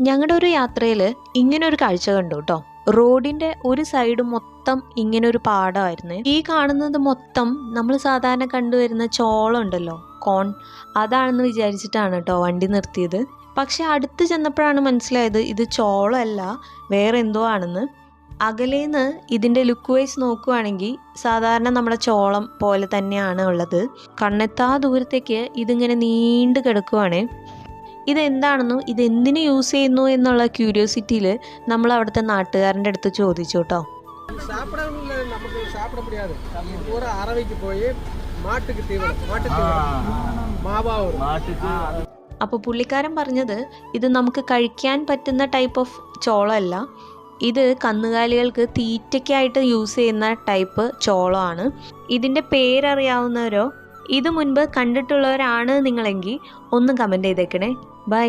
ഞങ്ങളുടെ ഒരു യാത്രയിൽ ഇങ്ങനൊരു കാഴ്ച കണ്ടു കേട്ടോ റോഡിന്റെ ഒരു സൈഡ് മൊത്തം ഇങ്ങനെ ഒരു പാടമായിരുന്നു ഈ കാണുന്നത് മൊത്തം നമ്മൾ സാധാരണ കണ്ടുവരുന്ന ചോളം ഉണ്ടല്ലോ കോൺ. അതാണെന്ന് വിചാരിച്ചിട്ടാണ് കേട്ടോ വണ്ടി നിർത്തിയത്. പക്ഷെ അടുത്ത് ചെന്നപ്പോഴാണ് മനസ്സിലായത് ഇത് ചോളമല്ല വേറെ എന്തോ ആണെന്ന്. അകലേന്ന് ഇതിന്റെ ലുക്ക് വൈസ് നോക്കുവാണെങ്കിൽ സാധാരണ നമ്മുടെ ചോളം പോലെ തന്നെയാണ് ഉള്ളത്. കണ്ണെത്താ ദൂരത്തേക്ക് ഇതിങ്ങനെ നീണ്ടു കിടക്കുവാണേ. ഇതെന്താണെന്നും ഇത് എന്തിനു യൂസ് ചെയ്യുന്നു എന്നുള്ള ക്യൂരിയോസിറ്റിയിൽ നമ്മൾ അവിടുത്തെ നാട്ടുകാരൻ്റെ അടുത്ത് ചോദിച്ചു കേട്ടോ சாப்பிடணும்ல நமக்கு சாப்பிட முடியாது பூரா அரவைக்கு போய் மாட்டுக்கு தீவனம் மாட்டு தீவனம் மாவா வரும் മാട്ടിക്ക് അപ്പോൾ പുള്ളിക്കാരൻ പറഞ്ഞത് ഇത് നമുക്ക് കഴിക്കാൻ പറ്റുന്ന ടൈപ്പ് ഓഫ് ചോളമല്ല ഇത് കന്നുകാലികൾക്ക് തീറ്റയ്ക്കായിട്ട് യൂസ് ചെയ്യുന്ന ടൈപ്പ് ചോളമാണ് ഇതിൻ്റെ പേരറിയാവുന്നവരോ ഇത് മുൻപ് കണ്ടിട്ടുള്ളവരാണ് നിങ്ങളെങ്കിൽ ഒന്ന് കമന്റ് ചെയ്തേക്കണേ. ബൈ